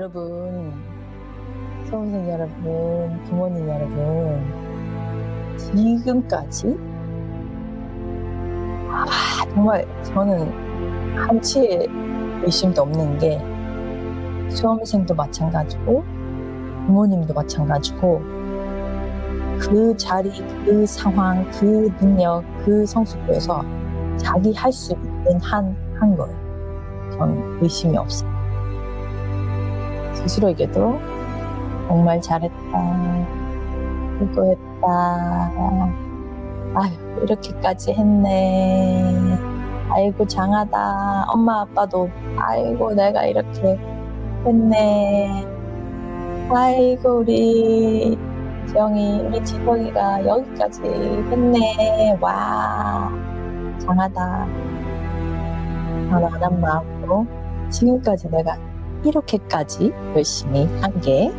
여러분, 수험생 여러분, 부모님 여러분, 지금까지 아, 정말 저는 한치의 의심도 없는 게 수험생도 마찬가지고 부모님도 마찬가지고 그 자리, 그 상황, 그 능력, 그 성숙도에서 자기 할 수 있는 한, 한 거예요. 전 의심이 없어요. 스스로에게도 정말 잘했다. 수고했다. 아유, 이렇게까지 했네. 아이고, 장하다. 엄마, 아빠도, 아이고, 내가 이렇게 했네. 아이고, 우리 지영이, 우리 지성이가 여기까지 했네. 와, 장하다. 편안한 마음으로 지금까지 내가 이렇게까지 열심히 한 게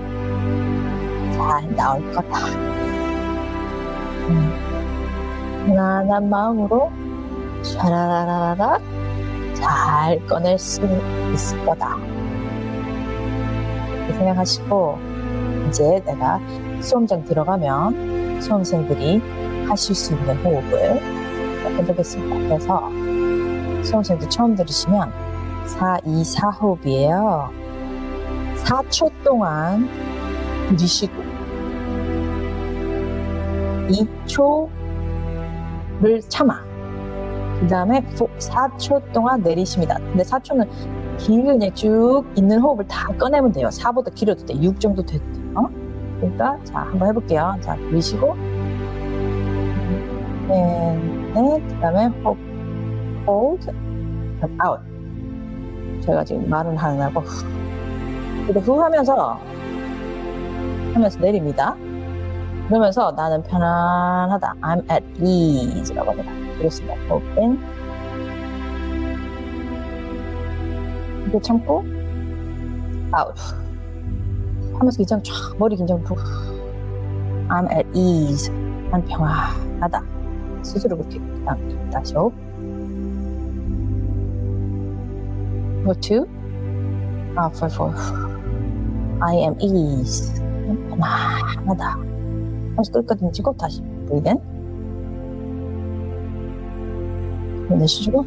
잘 나올 거다. 음, 편안한 마음으로 샤라라라라 잘 꺼낼 수 있을 거다. 이렇게 생각하시고 이제 내가 수험장 들어가면 수험생들이 하실 수 있는 호흡을 해보겠습니다. 그래서 수험생들 처음 들으시면 4, 2, 4 호흡이에요. 4초 동안 들이쉬고 2초를 참아. 그 다음에 4초 동안 내리십니다. 근데 4초는 길게 쭉 있는 호흡을 다 꺼내면 돼요. 4보다 길어도 돼. 6 정도 돼도 돼요. 그러니까 자 한번 해볼게요. 자 들이쉬고 네, 네. 그 다음에 호흡 hold out. 제가 지금 말은 하는 하고 그리고 후 하면서 하면서 내립니다. 그러면서 나는 편안하다. I'm at ease라고 합니다. 그렇습니다. open 이거 참고 out 하면서 긴장 쫙 머리 긴장 푹 I'm at ease 난 평안하다. 스스로 그렇게 딱 다시 호 흡 Go to uh, for for I am ease 편안하다 하면서 끝까지 내쉬고 다시 breathe in 내쉬고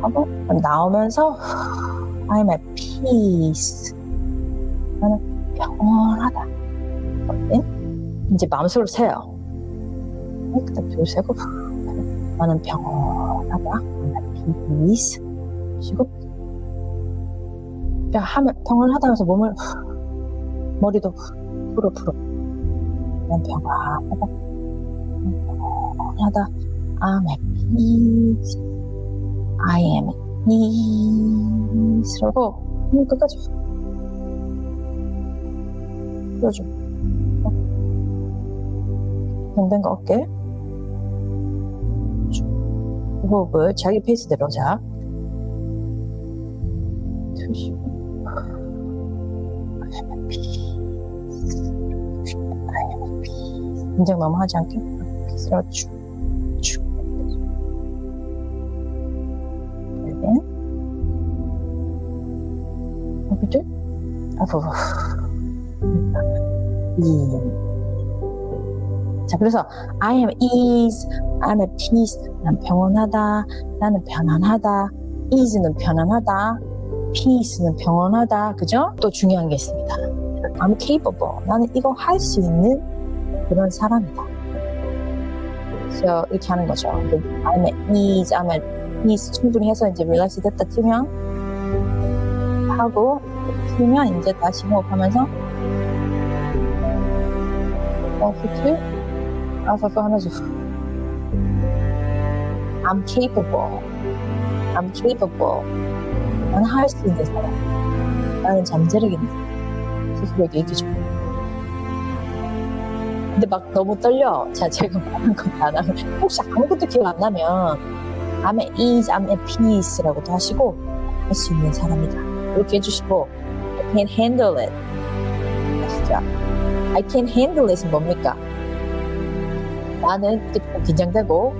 하고 나오면서 I'm at peace 나는 평온하다 in 이제 마음속으로 세요 그다음 둘 세고 나는 평온하다 I'm at peace 쉬고 야, 하면, 덩을 하다 면서 몸을, 후, 머리도 후, 풀어, 풀어. 난 평안하다. 평안하다. I'm at peace. I am at peace. 라고, 힘 끝까지 풀어줘. 뱅뱅가 어깨. 쭉. 호흡을 자기 페이스대로, 자. 드시고. 긴장 너무 하지 않게 쭉쭉 그리고 여기도? 아프 자 그래서 I am ease, I'm at peace. 난 평온하다. 나는 편안하다. ease는 편안하다. peace는 평온하다. 그죠? 또 중요한 게 있습니다. I'm capable. 나는 이거 할 수 있는 그런 사람이다. 그래서 이렇게 하는 거죠. I'm at ease, I'm at peace 충분히 해서 이제 릴렉스 됐다 치면 하고 치면 이제 다시 호흡하면서 어, 그치? 아파서 하면서 I'm capable. I'm capable. 나는 할 수 있는 사람. 나는 잠재력 있는 사람. 스스로에게 얘기해주고. 근데 막 너무 떨려. 자, 제가 거안 하면 혹시 아무것도 기억 안 나면 I'm at ease, I'm at peace라고도 하시고 할 수 있는 사람이다. 이렇게 해주시고 I can handle it. 아시죠? I can handle it은 뭡니까? 나는 좀 긴장되고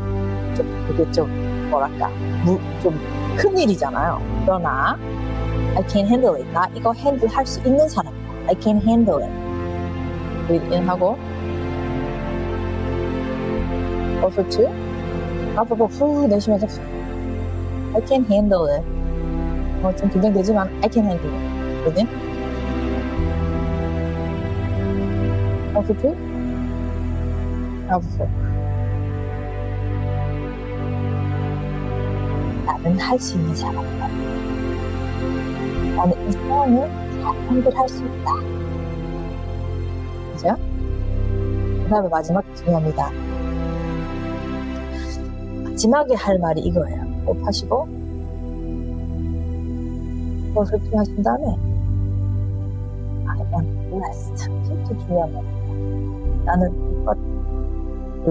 좀 그게 좀 뭐랄까 무, 좀 큰 일이잖아요. 그러나 I can't handle it. 나 이거 핸들 할수 있는 사람. I can't handle it. 하고 also two 앞으로 후 내쉬면서 I can handle it. 어, 좀 긴장되지만 I can handle it. also two also 나는 할 수 있는 사람이다. 나는 이 상황을 잘 해결할 수 있다. 그죠? 그 다음에 마지막 중요합니다. 마지막에 할 말이 이거예요. 호흡하시고, 호흡을 하신 다음에, I am blessed. 진짜 중요한 말입니다. 나는 이것,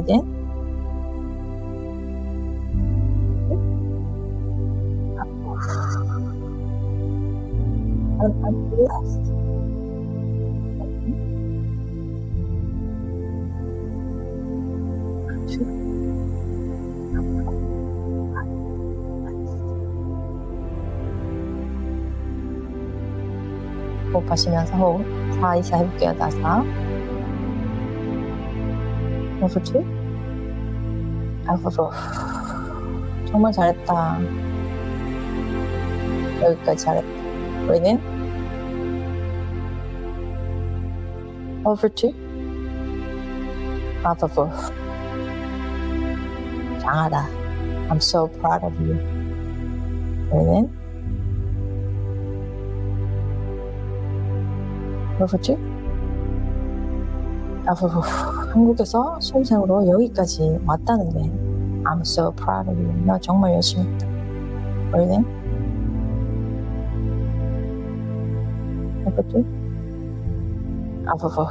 이제, I'm, I'm blessed. 호흡하시면서 호흡 4, 2, 4 해볼게요. 나사 호흡 아이고 정말 잘했다. 여기까지 잘했다. 우리는 over to of 장하다. I'm so proud of you. 우리는 over to half of 한국에서 수험생으로 여기까지 왔다는 게 I'm so proud of you. 나 정말 열심히 했다. 우리는 해보죠. 아프고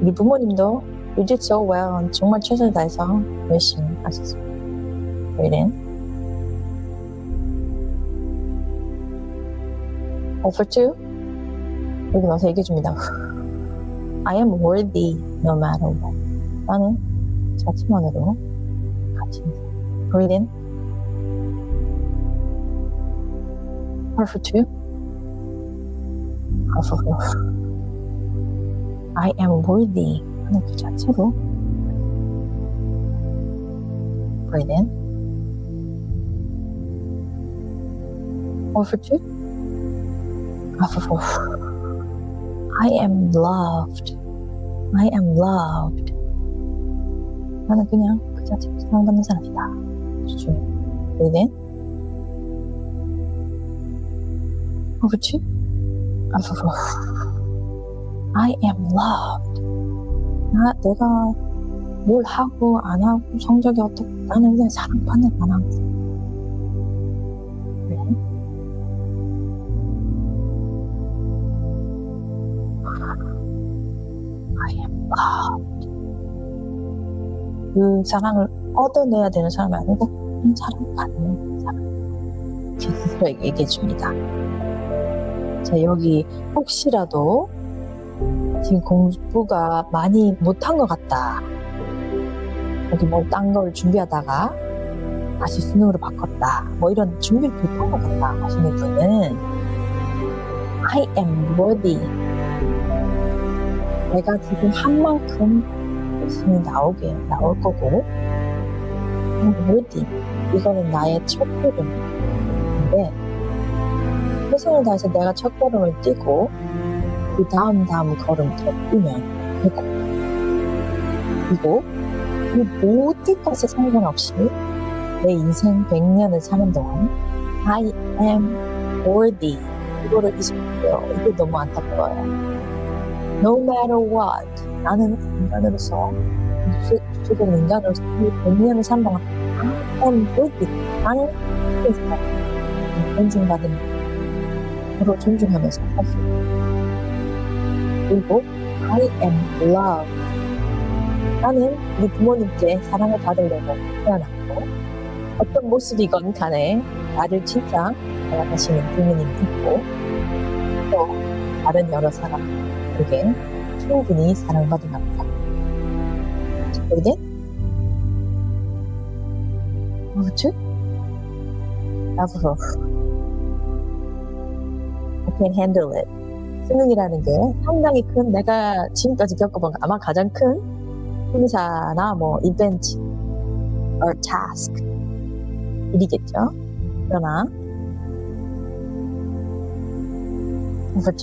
우리 부모님도 You did so well. 정말 최선을 다해서 열심히 하셨습니다. 우리는 Over to 여기 와서 얘기해줍니다. I am worthy no matter what. 나는 자체만으로 가치 사람. Breathe in. Over to I am worthy 하는 그 자체로 breathe in over to I am loved. I am loved. 나는 그냥 그 자체로 사랑받는 사람이다. 집중해 breathe in over to I am loved. 나, 내가 뭘 하고 안 하고 성적이 어떻고 나는 그냥 사랑받는 만한 그 사랑을 얻어내야 되는 사람이 아니고 그냥 사랑받는 사람. 제 스스로에게 얘기해 줍니다. 자, 여기 혹시라도 지금 공부가 많이 못한 것 같다. 여기 뭐 딴 걸 준비하다가 다시 수능으로 바꿨다. 뭐 이런 준비를 못한 것 같다 하시는 분은 I am worthy. 내가 지금 한 만큼 열심히 나오게 나올 거고. worthy. 이거는 나의 첫 걸음인데 최선을 다해서 내가 첫 걸음을 뛰고 그 다음 다음 걸음 더 뛰면 되고. 그리고 그 모든 것에 상관없이 내 인생 100년을 사는 동안 I am worthy. 이거를 잊으면 이게 너무 안타까워요 No matter what 나는 인간으로서 주된 인간으로서 이 100년을 사는 동안 I am worthy 나는 존중받은 서로 존중하면서 할수 있고 그리고 I am loved. 나는 우리 부모님께 사랑을 받으려고 태어났고 어떤 모습이건 간에 나를 진짜 사랑하시는 부모님이 있고 또 다른 여러 사람 에게 충분히 사랑받은 감사 그게 뭐지? 나부서 I can handle it. 수능이라는 게 상당히 큰 내가 지금까지 겪어본 아마 가장 큰 행사나 뭐 이벤트 or task 일이겠죠. 그러나 number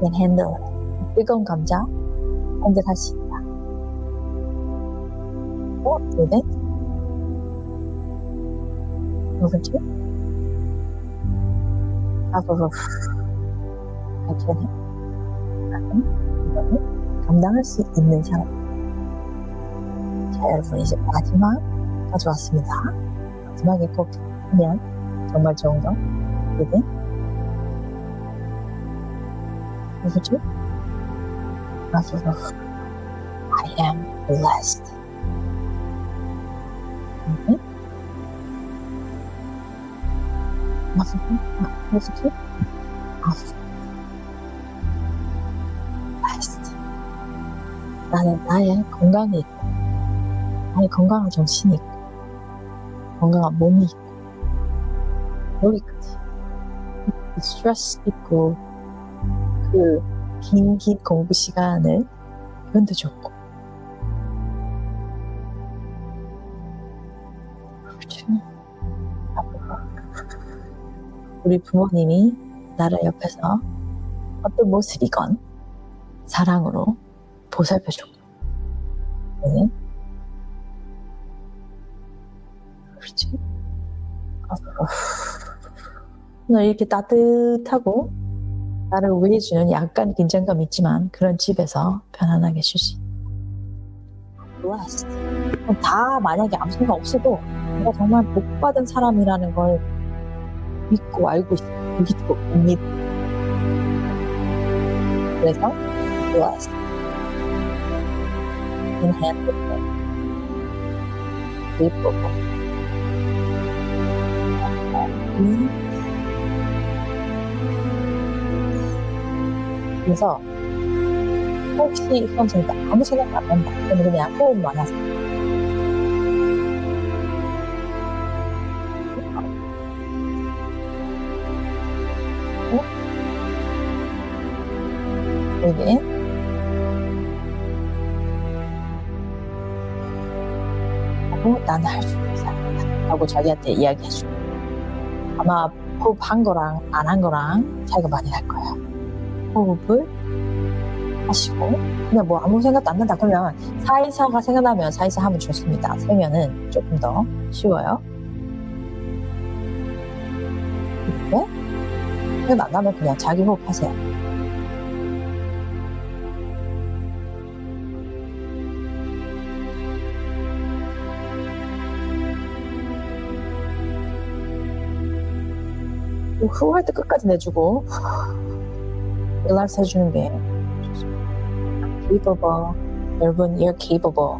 can handle it. 뜨거운 감자 핸들할 수 있다. 어, number four, I can handle. 나는 이거를 감당할 수 있는 사람. 자, 여러분 이제 마지막 가져왔습니다. 마지막에 꼭 하면 정말 좋은 거. 그지? 누구죠? 앞으로 I am blessed. 네? 앞으로 앞으로 앞으로 blessed. 나는 나의 건강이 있고 나의 건강한 정신이 있고 건강한 몸이 있고 그 스트레스 있고 그 긴긴 공부 시간을 그렇죠. 앞으로 우리 부모님이 나를 옆에서 어떤 모습이건 사랑으로 보살펴줬고 네. 그렇지 오늘 이렇게 따뜻하고 나를 위해주는 약간 긴장감 있지만 그런 집에서 편안하게 쉴수 blessed. 다 만약에 아무 생각 없어도 내가 정말 복 받은 사람이라는 걸 믿고 알고 있어. 믿고 믿. 그래서 blessed. in hand with them. capable. 음. 그래서 혹시 선생님 아무 생각 안 한다. 그러면 그냥 호흡만 하세요. 어? 여기 하고 나는 할수 사람이다. 하고 자기한테 이야기해줘. 아마 호흡한 거랑 안 한 거랑 차이가 많이 날 거야. 호흡을 하시고 그냥 뭐 아무 생각도 안 난다 그러면 사이사가 생각나면 사이사 하면 좋습니다. 세면은 조금 더 쉬워요. 이렇게 생각 안 나면 그냥 자기 호흡 하세요. 후 할 때 끝까지 내주고 릴렉스 해주는 게 좋습니다. capable. 여러분, you're capable.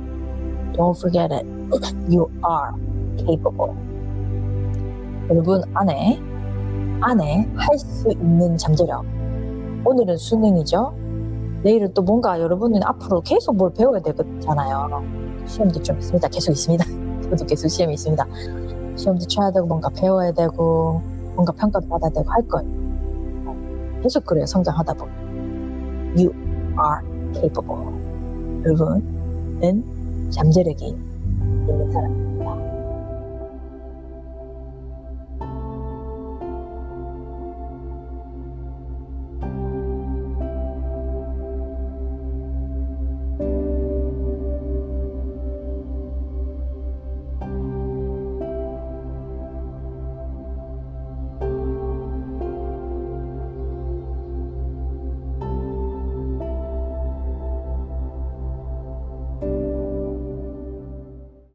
Don't forget it. You are capable. 여러분 안에 안에 할 수 있는 잠재력. 오늘은 수능이죠. 내일은 또 뭔가 여러분은 앞으로 계속 뭘 배워야 되잖아요. 시험도 좀 있습니다. 계속 있습니다. 저도 계속 시험이 있습니다. 시험도 쳐야 되고 뭔가 배워야 되고 뭔가 평가도 받아야 되고 할 거예요. 계속 그래요. 성장하다 보면. You are capable. 여러분은 잠재력이 있는 사람.